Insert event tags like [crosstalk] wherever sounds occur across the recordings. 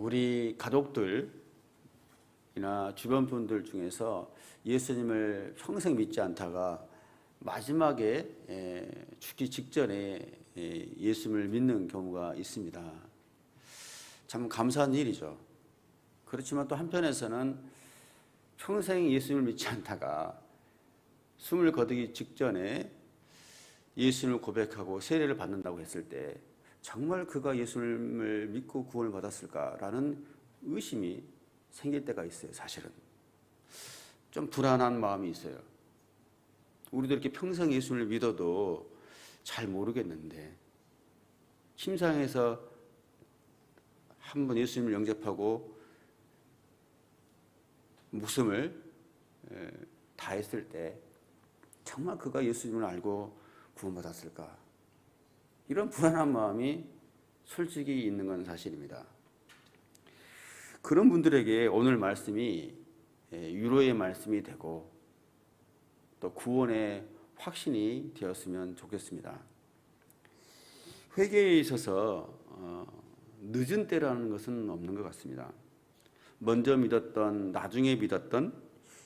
우리 가족들이나 주변 분들 중에서 예수님을 평생 믿지 않다가 마지막에 에, 죽기 직전에 에, 예수님을 믿는 경우가 있습니다. 참 감사한 일이죠. 그렇지만 또 한편에서는 평생 예수님을 믿지 않다가 숨을 거두기 직전에 예수님을 고백하고 세례를 받는다고 했을 때 정말 그가 예수님을 믿고 구원을 받았을까라는 의심이 생길 때가 있어요, 사실은. 좀 불안한 마음이 있어요. 우리도 이렇게 평생 예수님을 믿어도 잘 모르겠는데, 심상에서 한 번 예수님을 영접하고 목숨을 에, 다했을 때 정말 그가 예수님을 알고 구원받았을까? 이런 불안한 마음이 솔직히 있는 건 사실입니다. 그런 분들에게 오늘 말씀이 에, 위로의 말씀이 되고 또 구원의 확신이 되었으면 좋겠습니다. 회개에 있어서 어, 늦은 때라는 것은 없는 것 같습니다. 먼저 믿었던, 나중에 믿었던,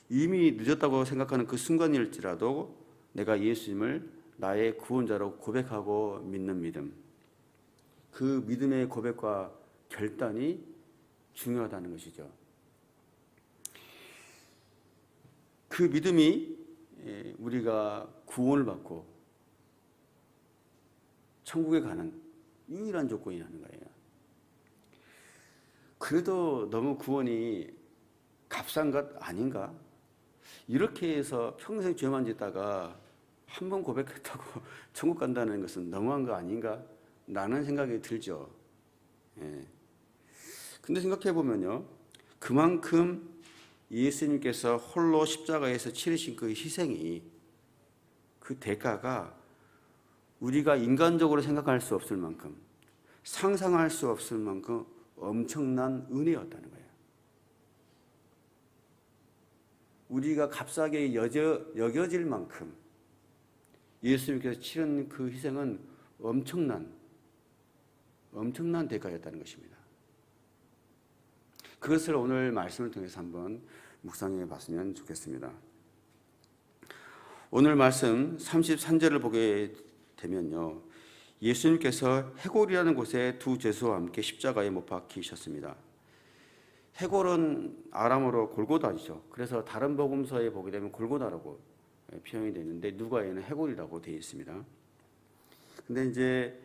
이미 늦었다고 생각하는 그 순간일지라도 내가 예수님을 나의 구원자로 고백하고 믿는 믿음. 그 믿음의 고백과 결단이 중요하다는 것이죠. 그 믿음이 예, 우리가 구원을 받고 천국에 가는 유일한 조건이라는 거예요. 그래도 너무 구원이 값싼 것 아닌가? 이렇게 해서 평생 죄만 짓다가 한 번 고백했다고 [laughs] 천국 간다는 것은 너무한 거 아닌가? 라는 생각이 들죠. 예. 근데 생각해 보면요. 그만큼 예수님께서 홀로 십자가에서 치르신 그 희생이 그 대가가 우리가 인간적으로 생각할 수 없을 만큼 상상할 수 없을 만큼 엄청난 은혜였다는 거예요. 우리가 값싸게 여겨, 여겨질 만큼 예수님께서 치른 그 희생은 엄청난 엄청난 대가였다는 것입니다. 그것을 오늘 말씀을 통해서 한번 묵상해 봤으면 좋겠습니다. 오늘 말씀 33절을 보게 되면요. 예수님께서 해골이라는 곳에 두 죄수와 함께 십자가에 못 박히셨습니다. 해골은 아람어로 골고다이죠. 그래서 다른 복음서에 보게 되면 골고다라고 표현이 되는데 누가에는 해골이라고 되어 있습니다. 근데 이제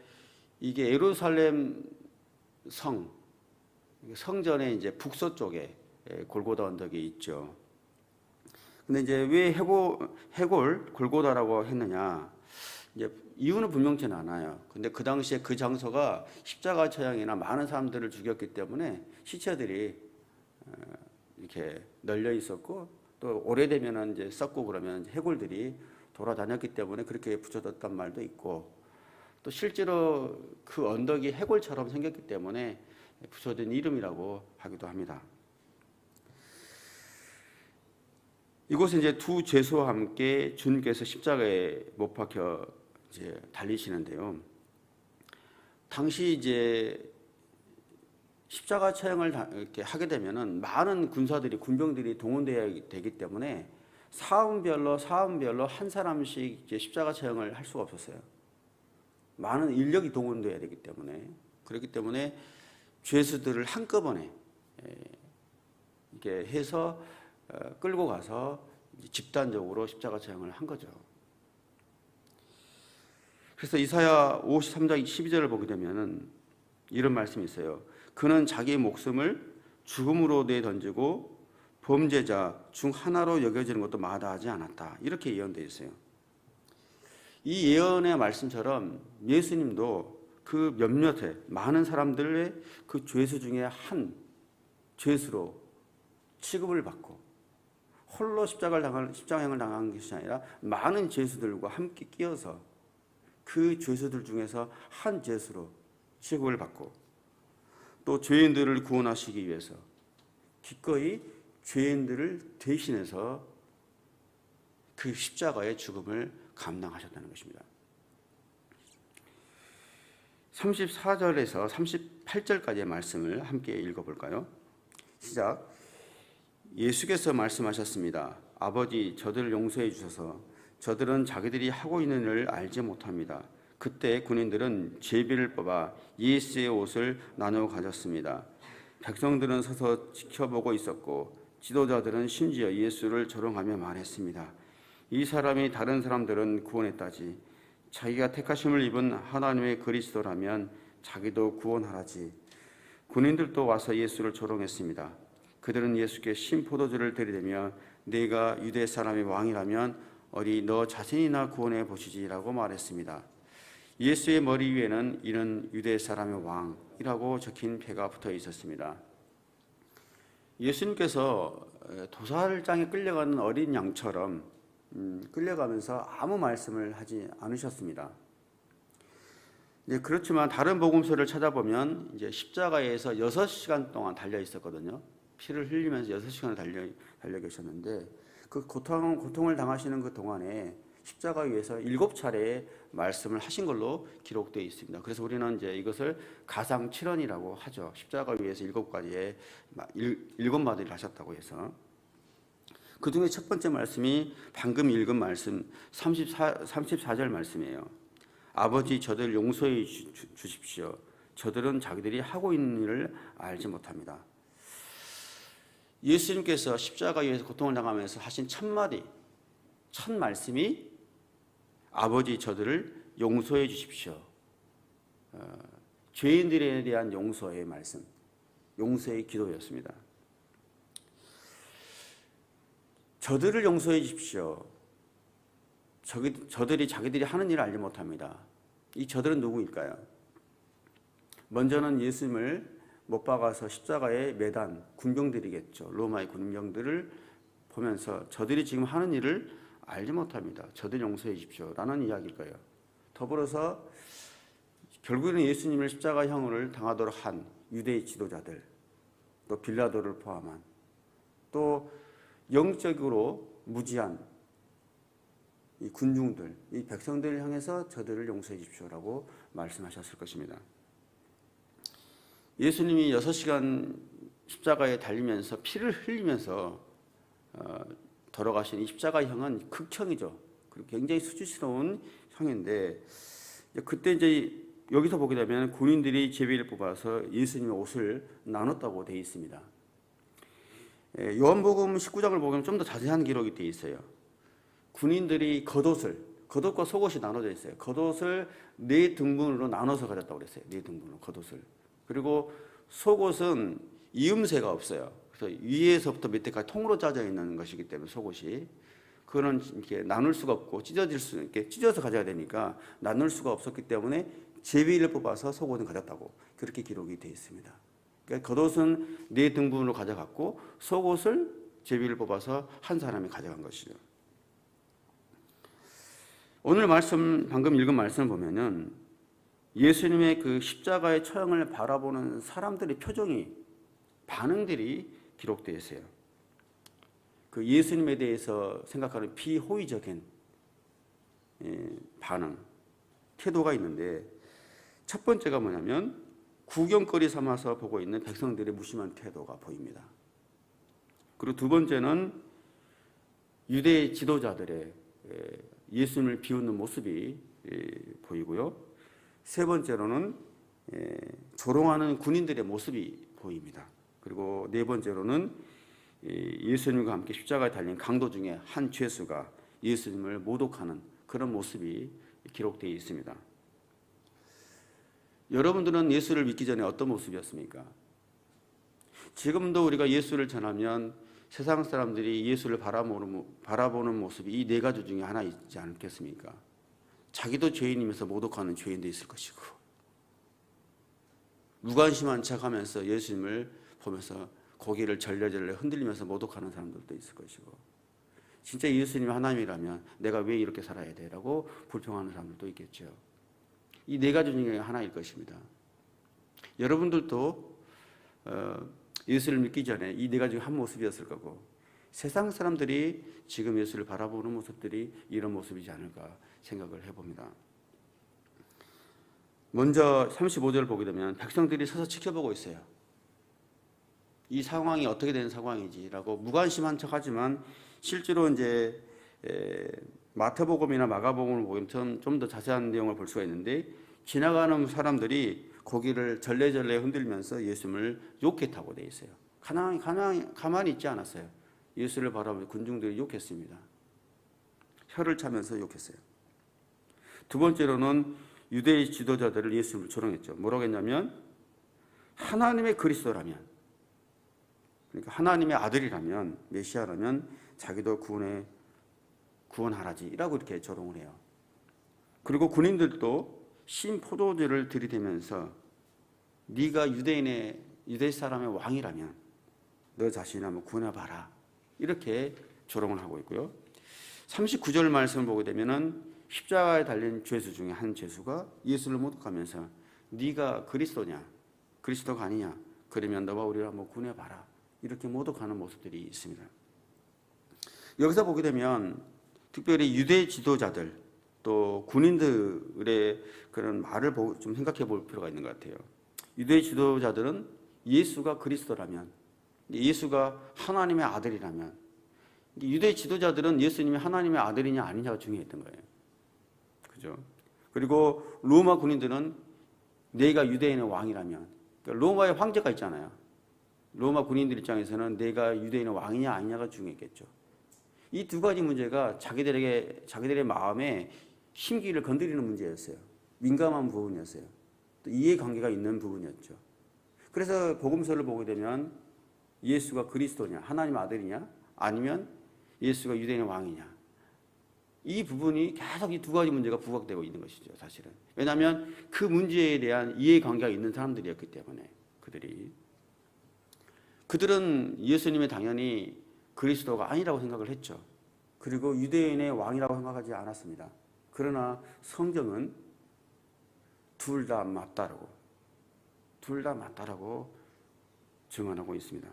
이게 예루살렘 성 성전의 이제 북서쪽에 골고다 언덕이 있죠. 근데 이제 왜 해골 해골 골고다라고 했느냐? 이제 이유는 분명치는 않아요. 근데 그 당시에 그 장소가 십자가 처형이나 많은 사람들을 죽였기 때문에 시체들이 어, 이렇게 널려 있었고 또 오래되면은 이제 썩고 그러면 해골들이 돌아다녔기 때문에 그렇게 붙여졌단 말도 있고 또 실제로 그 언덕이 해골처럼 생겼기 때문에 붙여진 이름이라고 하기도 합니다. 이곳에 이제 두 죄수와 함께 주님께서 십자가에 못 박혀 이제 달리시는데요. 당시 이제 십자가 처형을 이렇게 하게 되면은 많은 군사들이 군병들이 동원되어야 되기 때문에 사음별로 사음별로 한 사람씩 이제 십자가 처형을 할 수가 없었어요. 많은 인력이 동원되어야 되기 때문에 그렇기 때문에 죄수들을 한꺼번에 이렇게 해서 어, 끌고 가서 집단적으로 십자가 처형을 한 거죠. 그래서 이사야 53장 12절을 보게 되면은 이런 말씀이 있어요. 그는 자기 목숨을 죽음으로 내던지고 범죄자 중 하나로 여겨지는 것도 마다하지 않았다. 이렇게 예언되어 있어요. 이 예언의 말씀처럼 예수님도 그 몇몇의 많은 사람들의 그 죄수 중에 한 죄수로 취급을 받고 홀로 십자가를 당한 십자가형을 당한 것이 아니라 많은 죄수들과 함께 끼어서 그 죄수들 중에서 한 죄수로 취급을 받고 또 죄인들을 구원하시기 위해서 기꺼이 죄인들을 대신해서 그 십자가의 죽음을 감당하셨다는 것입니다. 34절에서 38절까지의 말씀을 함께 읽어볼까요? 시작. 예수께서 말씀하셨습니다. 아버지, 저들을 용서해 주셔서 저들은 자기들이 하고 있는 일을 알지 못합니다. 그때 군인들은 제비를 뽑아 예수의 옷을 나누어 가졌습니다. 백성들은 서서 지켜보고 있었고 지도자들은 심지어 예수를 조롱하며 말했습니다. 이 사람이 다른 사람들은 구원했다지 자기가 택하심을 입은 하나님의 그리스도라면 자기도 구원하라지. 군인들도 와서 예수를 조롱했습니다. 그들은 예수께 신포도주를 들이대며 네가 유대 사람의 왕이라면 어디 너 자신이나 구원해 보시지라고 말했습니다. 예수의 머리 위에는 이는 유대 사람의 왕이라고 적힌 패가 붙어 있었습니다. 예수님께서 도살장에 끌려가는 어린 양처럼 음, 끌려가면서 아무 말씀을 하지 않으셨습니다. 네, 그렇지만 다른 복음서를 찾아보면 이제 십자가에서 6시간 동안 달려 있었거든요. 피를 흘리면서 6시간을 달려 달려 계셨는데 그 고통 고통을 당하시는 그 동안에 십자가 위에서 일곱 차례 말씀을 하신 걸로 기록되어 있습니다. 그래서 우리는 이제 이것을 가상 칠언이라고 하죠. 십자가 위에서 일곱 가지의 일곱 마디를 하셨다고 해서 그 중에 첫 번째 말씀이 방금 읽은 말씀 34, 34절 말씀이에요. 아버지 저들 용서해 주, 주십시오. 저들은 자기들이 하고 있는 일을 알지 못합니다. 예수님께서 십자가 위에서 고통을 당하면서 하신 첫 마디, 첫 말씀이 아버지 저들을 용서해 주십시오. 어, 죄인들에 대한 용서의 말씀, 용서의 기도였습니다. 저들을 용서해 주십시오. 저기, 저들이 자기들이 하는 일을 알지 못합니다. 이 저들은 누구일까요? 먼저는 예수님을 못 박아서 십자가에 매단 군병들이겠죠. 로마의 군병들을 보면서 저들이 지금 하는 일을 알지 못합니다. 저들 용서해 주십시오. 라는 이야기일 거예요. 더불어서 결국에는 예수님을 십자가 형을 당하도록 한 유대의 지도자들, 또 빌라도를 포함한 또 영적으로 무지한 이 군중들, 이 백성들을 향해서 저들을 용서해 주십시오라고 말씀하셨을 것입니다. 예수님이 6시간 십자가에 달리면서 피를 흘리면서 어, 돌아가신 이 십자가 형은 극형이죠. 그리고 굉장히 수치스러운 형인데 그때 이제 여기서 보게 되면 군인들이 제비를 뽑아서 예수님의 옷을 나눴다고 되어 있습니다. 예, 요한복음 19장을 보면 좀 더 자세한 기록이 되어 있어요. 군인들이 겉옷을 겉옷과 속옷이 나눠져 있어요. 겉옷을 네 등분으로 나눠서 가졌다고 그랬어요. 네 등분으로 겉옷을. 그리고 속옷은 이음새가 없어요. 그래서 위에서부터 밑에까지 통으로 짜져 있는 것이기 때문에 속옷이 그거는 이렇게 나눌 수가 없고 찢어질 수 이렇게 찢어서 가져야 되니까 나눌 수가 없었기 때문에 제비를 뽑아서 속옷은 가졌다고 그렇게 기록이 되어 있습니다. 그러니까 겉옷은 네 등분으로 가져갔고 속옷을 제비를 뽑아서 한 사람이 가져간 것이죠. 오늘 말씀 방금 읽은 말씀을 보면은 예수님의 그 십자가의 처형을 바라보는 사람들의 표정이 반응들이 기록되어 있어요. 그 예수님에 대해서 생각하는 비호의적인 예, 반응, 태도가 있는데 첫 번째가 뭐냐면 구경거리 삼아서 보고 있는 백성들의 무심한 태도가 보입니다. 그리고 두 번째는 유대 지도자들의 예, 예수님을 비웃는 모습이 예, 보이고요. 세 번째로는 조롱하는 군인들의 모습이 보입니다. 그리고 네 번째로는 예수님과 함께 십자가에 달린 강도 중에 한 죄수가 예수님을 모독하는 그런 모습이 기록되어 있습니다. 여러분들은 예수를 믿기 전에 어떤 모습이었습니까? 지금도 우리가 예수를 전하면 세상 사람들이 예수를 바라보는, 모습이 이 네 가지 중에 하나 있지 않겠습니까? 자기도 죄인이면서 모독하는 죄인도 있을 것이고, 무관심한 척 하면서 예수님을 보면서 고개를 절레절레 흔들리면서 모독하는 사람들도 있을 것이고, 진짜 예수님이 하나님이라면 내가 왜 이렇게 살아야 돼? 라고 불평하는 사람들도 있겠죠. 이 네 가지 중에 하나일 것입니다. 여러분들도 어, 예수를 믿기 전에 이 네 가지 한 모습이었을 거고 세상 사람들이 지금 예수를 바라보는 모습들이 이런 모습이지 않을까 생각을 해봅니다. 먼저 35절 보게 되면 백성들이 서서 지켜보고 있어요. 이 상황이 어떻게 되는 상황이지라고 무관심한 척하지만 실제로 이제 에, 마태복음이나 마가복음을 보면 좀 더 자세한 내용을 볼 수가 있는데 지나가는 사람들이 고기를 절레절레 흔들면서 예수님을 욕했다고 돼 있어요. 가만히, 가만히, 가만히 있지 않았어요. 예수를 바라보며 군중들이 욕했습니다. 혀를 차면서 욕했어요. 두 번째로는 유대의 지도자들을 예수님을 조롱했죠. 뭐라고 했냐면 하나님의 그리스도라면 그러니까 하나님의 아들이라면 메시아라면 자기도 구원에 구원하라지라고 이렇게 조롱을 해요. 그리고 군인들도 신 포도주를 들이대면서 네가 유대인의 유대 사람의 왕이라면 너 자신을 한번 구원해 봐라. 이렇게 조롱을 하고 있고요. 39절 말씀을 보게 되면은 십자가에 달린 죄수 중에 한 죄수가 예수를 모독하면서 네가 그리스도냐? 그리스도가 아니냐? 그러면 너와 우리를 한번 구원해 봐라. 이렇게 모독하는 모습들이 있습니다. 여기서 보게 되면 특별히 유대 지도자들 또 군인들의 그런 말을 좀 생각해 볼 필요가 있는 것 같아요. 유대 지도자들은 예수가 그리스도라면 예수가 하나님의 아들이라면 유대 지도자들은 예수님이 하나님의 아들이냐 아니냐가 중요했던 거예요. 그죠? 그리고 로마 군인들은 내가 유대인의 왕이라면 그러니까 로마의 황제가 있잖아요. 로마 군인들 입장에서는 내가 유대인의 왕이냐 아니냐가 중요했겠죠. 이 두 가지 문제가 자기들에게 자기들의 마음에 심기를 건드리는 문제였어요. 민감한 부분이었어요. 또 이해관계가 있는 부분이었죠. 그래서 복음서를 보게 되면 예수가 그리스도냐, 하나님 아들이냐, 아니면 예수가 유대인의 왕이냐. 이 부분이 계속 이 두 가지 문제가 부각되고 있는 것이죠, 사실은. 왜냐하면 그 문제에 대한 이해관계가 있는 사람들이었기 때문에 그들이 그들은 예수님이 당연히 그리스도가 아니라고 생각을 했죠. 그리고 유대인의 왕이라고 생각하지 않았습니다. 그러나 성경은 둘 다 맞다라고 둘 다 맞다라고 증언하고 있습니다.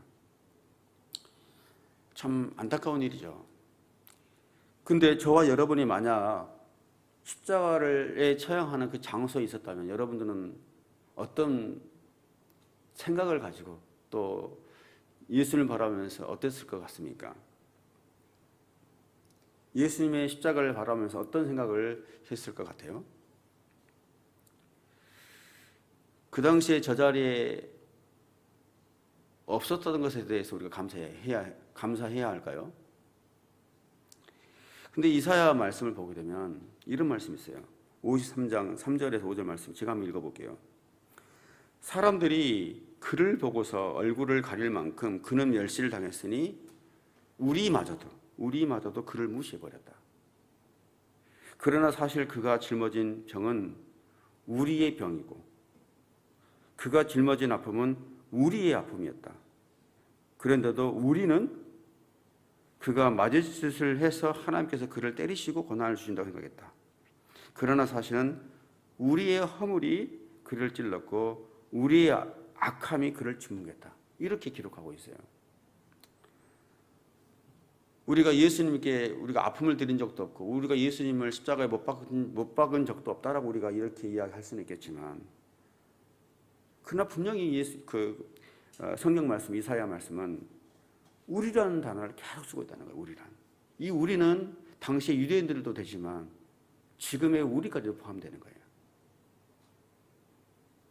참 안타까운 일이죠. 근데 저와 여러분이 만약 십자가를 처형하는 그 장소에 있었다면 여러분들은 어떤 생각을 가지고 또 예수를 바라보면서 어땠을 것 같습니까? 예수님의 십자가를 바라보면서 어떤 생각을 했을 것 같아요? 그 당시에 저 자리에 없었던 것에 대해서 우리가 감사해야, 감사해야 할까요? 근데 이사야 말씀을 보게 되면 이런 말씀이 있어요. 53장 3절에서 5절 말씀 제가 한번 읽어 볼게요. 사람들이 그를 보고서 얼굴을 가릴 만큼 그는 멸시를 당했으니 우리마저도 우리마저도 그를 무시해 버렸다. 그러나 사실 그가 짊어진 병은 우리의 병이고 그가 짊어진 아픔은 우리의 아픔이었다. 그런데도 우리는 그가 맞을 짓을 해서 하나님께서 그를 때리시고 고난을 주신다고 생각했다. 그러나 사실은 우리의 허물이 그를 찔렀고 우리의 악함이 그를 짓뭉겠다. 이렇게 기록하고 있어요. 우리가 예수님께 우리가 아픔을 드린 적도 없고 우리가 예수님을 십자가에 못 박은, 못 박은 적도 없다라고 우리가 이렇게 이야기할 수는 있겠지만 그러나 분명히 예수 그 어, 성경 말씀 이사야 말씀은 우리라는 단어를 계속 쓰고 있다는 거예요. 우리란. 이 우리는 당시의 유대인들도 되지만 지금의 우리까지도 포함되는 거예요.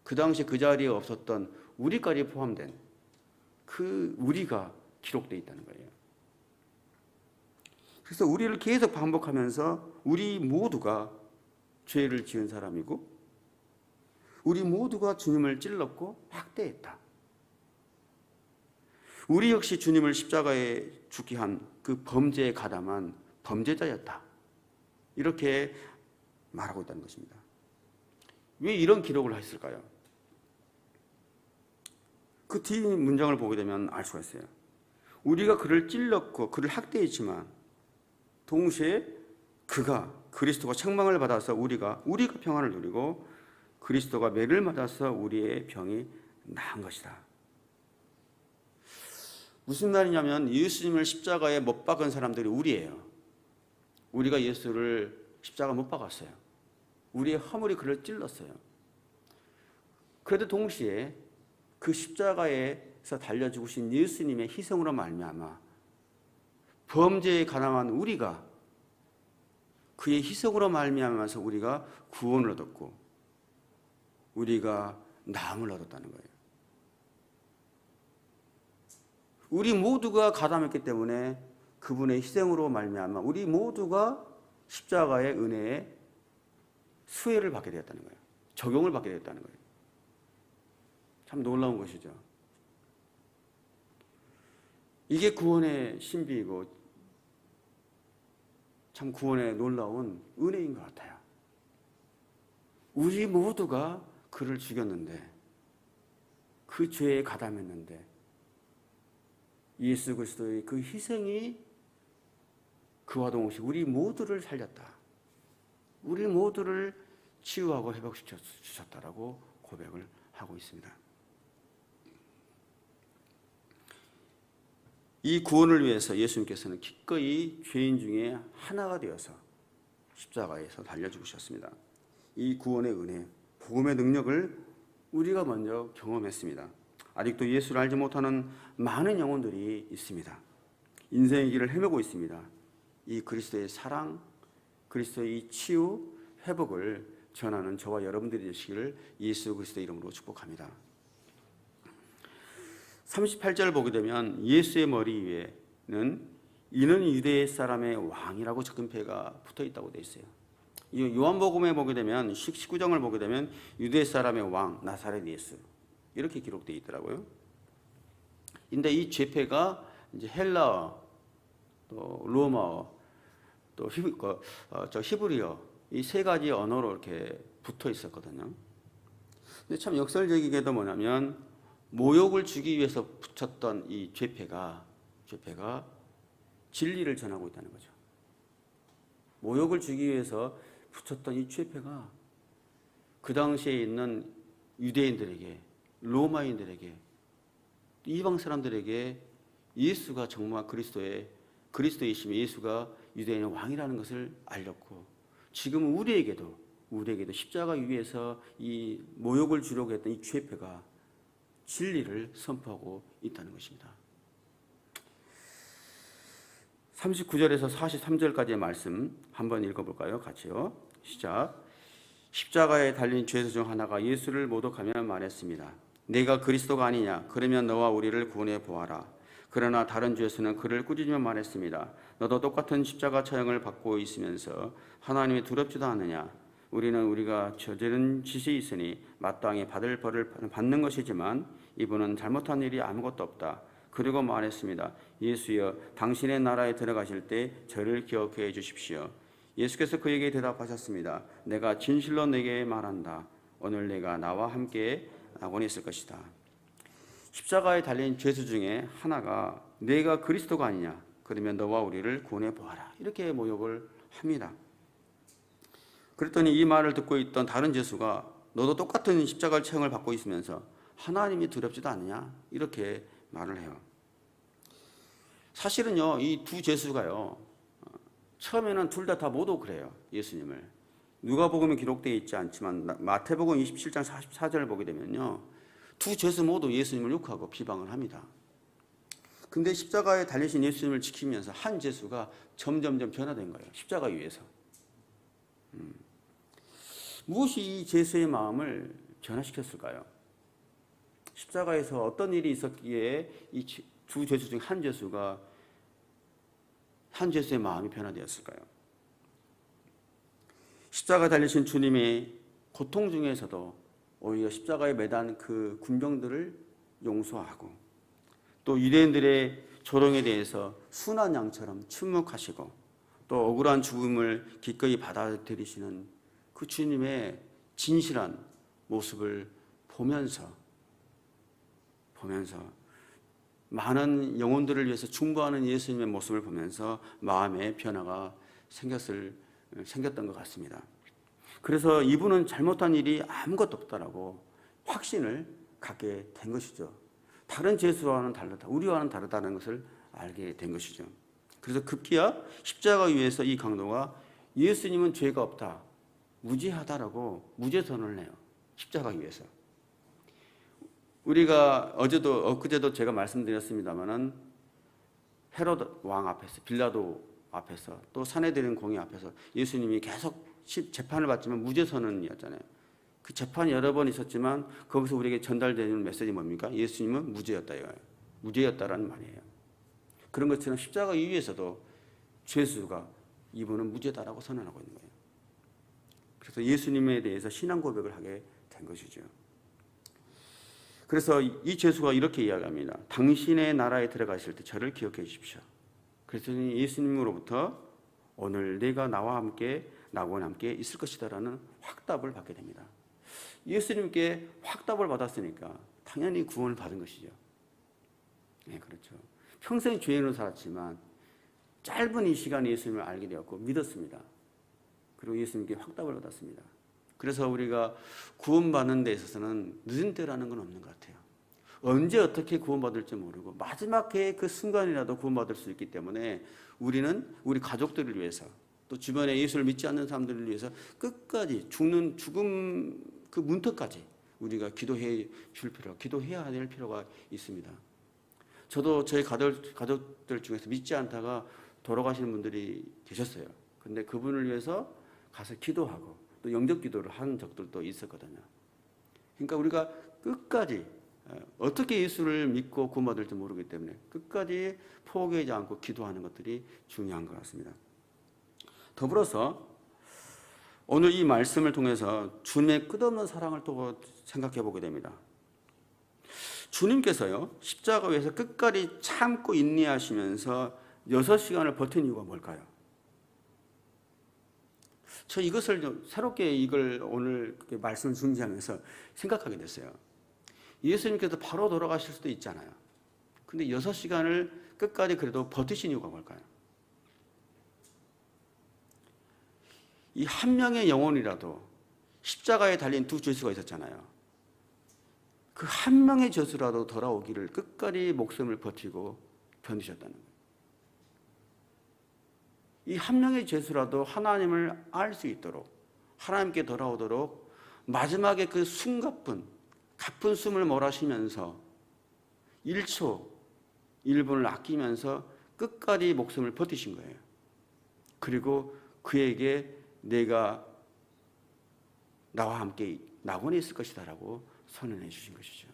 그 당시 그 자리에 없었던 우리까지 포함된 그 우리가 기록되어 있다는 거예요. 그래서 우리를 계속 반복하면서 우리 모두가 죄를 지은 사람이고 우리 모두가 주님을 찔렀고 학대했다. 우리 역시 주님을 십자가에 죽게 한 그 범죄에 가담한 범죄자였다. 이렇게 말하고 있다는 것입니다. 왜 이런 기록을 했을까요? 그 뒤 문장을 보게 되면 알 수가 있어요. 우리가 그를 찔렀고 그를 학대했지만 동시에 그가 그리스도가 책망을 받아서 우리가 우리가 평안을 누리고 그리스도가 매를 맞아서 우리의 병이 나은 것이다. 무슨 말이냐면 예수님을 십자가에 못 박은 사람들이 우리예요. 우리가 예수를 십자가 못 박았어요. 우리의 허물이 그를 찔렀어요. 그래도 동시에 그 십자가에서 달려 죽으신 예수님의 희생으로 말미암아 범죄에 가담한 우리가 그의 희생으로 말미암아서 우리가 구원을 얻었고 우리가 나음을 얻었다는 거예요. 우리 모두가 가담했기 때문에 그분의 희생으로 말미암아 우리 모두가 십자가의 은혜에 수혜를 받게 되었다는 거예요. 적용을 받게 되었다는 거예요. 참 놀라운 것이죠. 이게 구원의 신비이고 참 구원의 놀라운 은혜인 것 같아요. 우리 모두가 그를 죽였는데 그 죄에 가담했는데 예수 그리스도의 그 희생이 그와 동시에 우리 모두를 살렸다. 우리 모두를 치유하고 회복시켜 주셨다라고 고백을 하고 있습니다. 이 구원을 위해서 예수님께서는 기꺼이 죄인 중에 하나가 되어서 십자가에서 달려 죽으셨습니다. 이 구원의 은혜, 복음의 능력을 우리가 먼저 경험했습니다. 아직도 예수를 알지 못하는 많은 영혼들이 있습니다. 인생의 길을 헤매고 있습니다. 이 그리스도의 사랑, 그리스도의 이 치유, 회복을 전하는 저와 여러분들이 되시기를 예수 그리스도 이름으로 축복합니다. 38절 보게 되면 예수의 머리 위에는 이는 유대 사람의 왕이라고 적금패가 붙어 있다고 되어 있어요. 이 요한복음에 보게 되면 19장을 보게 되면 유대 사람의 왕 나사렛 예수 이렇게 기록되어 있더라고요. 근데 이 죄패가 이제 헬라어, 또 로마어, 또 히브, 그, 어, 저 히브리어 이 세 가지 언어로 이렇게 붙어 있었거든요. 근데 참 역설적이게도 뭐냐면 모욕을 주기 위해서 붙였던 이 죄패가 죄패가 진리를 전하고 있다는 거죠. 모욕을 주기 위해서 붙였던 이 죄패가 그 당시에 있는 유대인들에게 로마인들에게 이방 사람들에게 예수가 정말 그리스도의 그리스도이시며 예수가 유대인의 왕이라는 것을 알렸고 지금 우리에게도 우리에게도 십자가 위에서 이 모욕을 주려고 했던 이 죄패가 진리를 선포하고 있다는 것입니다. 39절에서 43절까지의 말씀 한번 읽어볼까요? 같이요. 시작. 십자가에 달린 죄수 중 하나가 예수를 모독하며 말했습니다. 내가 그리스도가 아니냐? 그러면 너와 우리를 구원해 보아라. 그러나 다른 죄수는 그를 꾸짖으며 말했습니다. 너도 똑같은 십자가 처형을 받고 있으면서 하나님이 두렵지도 않느냐? 우리는 우리가 저지른 짓이 있으니 마땅히 받을 벌을 받는 것이지만 이분은 잘못한 일이 아무것도 없다. 그리고 말했습니다. 예수여, 당신의 나라에 들어가실 때 저를 기억해 주십시오. 예수께서 그에게 대답하셨습니다. 내가 진실로 내게 말한다. 오늘 내가 나와 함께 낙원에 있을 것이다. 십자가에 달린 죄수 중에 하나가 내가 그리스도가 아니냐? 그러면 너와 우리를 구원해 보아라. 이렇게 모욕을 합니다. 그랬더니 이 말을 듣고 있던 다른 죄수가 너도 똑같은 십자가를 체형을 받고 있으면서 하나님이 두렵지도 않느냐? 이렇게 말을 해요. 사실은요, 이두 죄수가요, 처음에는 둘 다 다 모두 그래요. 예수님을. 누가복음에 기록되어 있지 않지만 마태복음 27장 44절을 보게 되면요. 두 죄수 모두 예수님을 욕하고 비방을 합니다. 근데 십자가에 달리신 예수님을 지키면서 한 죄수가 점점점 변화된 거예요. 십자가 위에서. 음. 무엇이 이 죄수의 마음을 변화시켰을까요? 십자가에서 어떤 일이 있었기에 이두 죄수 중한 죄수가 한 죄수의 마음이 변화되었을까요? 십자가 달리신 주님의 고통 중에서도 오히려 십자가에 매단 그 군병들을 용서하고 또 유대인들의 조롱에 대해서 순한 양처럼 침묵하시고 또 억울한 죽음을 기꺼이 받아들이시는 그 주님의 진실한 모습을 보면서 보면서 많은 영혼들을 위해서 중보하는 예수님의 모습을 보면서 마음의 변화가 생겼을 생겼던 것 같습니다. 그래서 이분은 잘못한 일이 아무것도 없다라고 확신을 갖게 된 것이죠. 다른 죄수와는 다르다. 우리와는 다르다는 것을 알게 된 것이죠. 그래서 급기야 십자가 위에서 이 강도가 예수님은 죄가 없다. 무죄하다라고 무죄 선언을 해요. 십자가 위에서. 우리가 어제도 엊그제도 제가 말씀드렸습니다마는 헤롯 왕 앞에서 빌라도 앞에서 또 사내들인 공의 앞에서 예수님이 계속 시- 재판을 받지만 무죄 선언이었잖아요. 그 재판이 여러 번 있었지만 거기서 우리에게 전달되는 메시지 뭡니까? 예수님은 무죄였다 이거예요. 무죄였다라는 말이에요. 그런 것처럼 십자가 위에서도 죄수가 이분은 무죄다라고 선언하고 있는 거예요. 그래서 예수님에 대해서 신앙 고백을 하게 된 것이죠. 그래서 이 죄수가 이렇게 이야기합니다. 당신의 나라에 들어가실 때 저를 기억해 주십시오. 그랬더니 예수님으로부터 오늘 내가 나와 함께 나와 함께 있을 것이다라는 확답을 받게 됩니다. 예수님께 확답을 받았으니까 당연히 구원을 받은 것이죠. 네, 그렇죠. 평생 죄인으로 살았지만 짧은 이 시간에 예수님을 알게 되었고 믿었습니다. 그리고 예수님께 확답을 받았습니다. 그래서 우리가 구원받는 데 있어서는 늦은 때라는 건 없는 것 같아요. 언제 어떻게 구원받을지 모르고 마지막에 그 순간이라도 구원받을 수 있기 때문에 우리는 우리 가족들을 위해서 또 주변에 예수를 믿지 않는 사람들을 위해서 끝까지 죽는 죽음 그 문턱까지 우리가 기도해 줄 필요, 기도해야 될 필요가 있습니다. 저도 저희 가족, 가족들 중에서 믿지 않다가 돌아가시는 분들이 계셨어요. 근데 그분을 위해서 가서 기도하고 또 영적 기도를 한 적들도 있었거든요. 그러니까 우리가 끝까지 어, 어떻게 예수를 믿고 구원받을지 모르기 때문에 끝까지 포기하지 않고 기도하는 것들이 중요한 것 같습니다. 더불어서 오늘 이 말씀을 통해서 주님의 끝없는 사랑을 또 생각해 보게 됩니다. 주님께서요, 십자가 위에서 끝까지 참고 인내하시면서 여섯 시간을 버틴 이유가 뭘까요? 저 이것을 좀 새롭게 이걸 오늘 말씀을 중지하면서 생각하게 됐어요. 예수님께서 바로 돌아가실 수도 있잖아요. 근데 여섯 시간을 끝까지 그래도 버티신 이유가 뭘까요? 이 한 명의 영혼이라도 십자가에 달린 두 죄수가 있었잖아요. 그 한 명의 죄수라도 돌아오기를 끝까지 목숨을 버티고 견디셨다는 거예요. 이한 명의 죄수라도 하나님을 알 수 있도록 하나님께 돌아오도록 마지막에 그 숨가쁜 가쁜 숨을 몰아쉬면서 1초 1분을 아끼면서 끝까지 목숨을 버티신 거예요. 그리고 그에게 내가 나와 함께 낙원에 있을 것이다라고 선언해 주신 것이죠.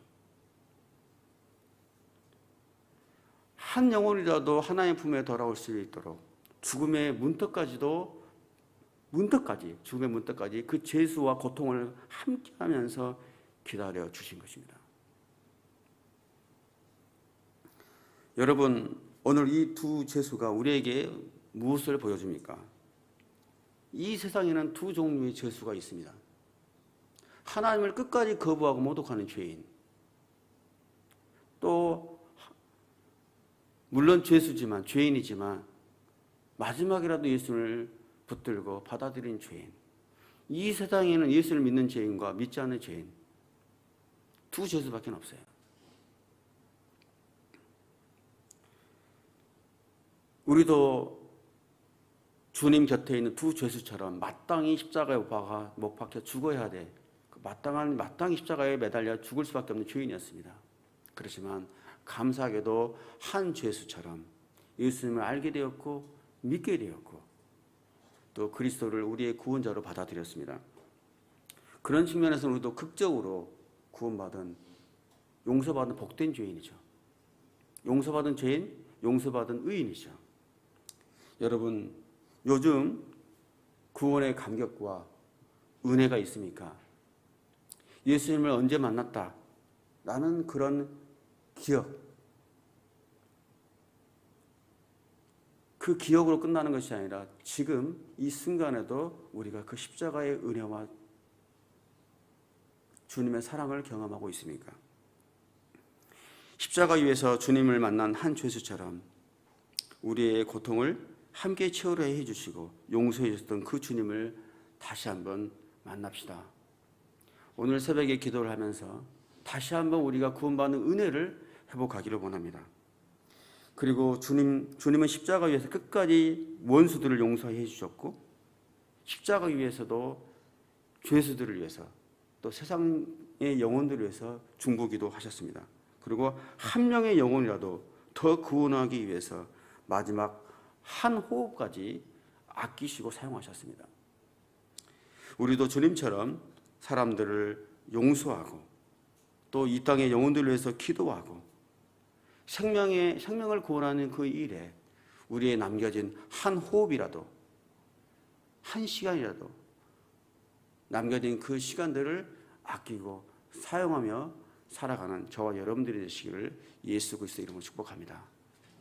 한 영혼이라도 하나님 품에 돌아올 수 있도록 죽음의 문턱까지도 문턱까지 죽음의 문턱까지 그 죄수와 고통을 함께하면서 기다려 주신 것입니다. 여러분 오늘 이 두 죄수가 우리에게 무엇을 보여줍니까? 이 세상에는 두 종류의 죄수가 있습니다. 하나님을 끝까지 거부하고 모독하는 죄인. 또 물론 죄수지만 죄인이지만 마지막이라도 예수를 붙들고 받아들인 죄인. 이 세상에는 예수를 믿는 죄인과 믿지 않는 죄인 두 죄수밖에 없어요. 우리도 주님 곁에 있는 두 죄수처럼 마땅히 십자가에 못 박혀 죽어야 돼. 그 마땅한 마땅히 십자가에 매달려 죽을 수밖에 없는 죄인이었습니다. 그렇지만 감사하게도 한 죄수처럼 예수님을 알게 되었고 믿게 되었고 또 그리스도를 우리의 구원자로 받아들였습니다. 그런 측면에서 우리도 극적으로 구원받은 용서받은 복된 죄인이죠. 용서받은 죄인, 용서받은 의인이죠. 여러분 요즘 구원의 감격과 은혜가 있습니까? 예수님을 언제 만났다? 라는 그런 기억. 그 기억으로 끝나는 것이 아니라 지금 이 순간에도 우리가 그 십자가의 은혜와 주님의 사랑을 경험하고 있습니까? 십자가 위에서 주님을 만난 한 죄수처럼 우리의 고통을 함께 채우려 해주시고 용서해 주셨던 그 주님을 다시 한번 만납시다. 오늘 새벽에 기도를 하면서 다시 한번 우리가 구원받는 은혜를 회복하기를 원합니다. 그리고 주님, 주님은 십자가 위에서 끝까지 원수들을 용서해 주셨고, 십자가 위에서도 죄수들을 위해서, 또 세상에 영혼들을 위해서 중보기도 하셨습니다. 그리고 한 명의 영혼이라도 더 구원하기 위해서 마지막 한 호흡까지 아끼시고 사용하셨습니다. 우리도 주님처럼 사람들을 용서하고 또 이 땅의 영혼들을 위해서 기도하고 생명의 생명을 구원하는 그 일에 우리의 남겨진 한 호흡이라도 한 시간이라도 남겨진 그 시간들을 아끼고 사용하며 살아가는 저와 여러분들이 되시기를 예수 그리스도 이름으로 축복합니다.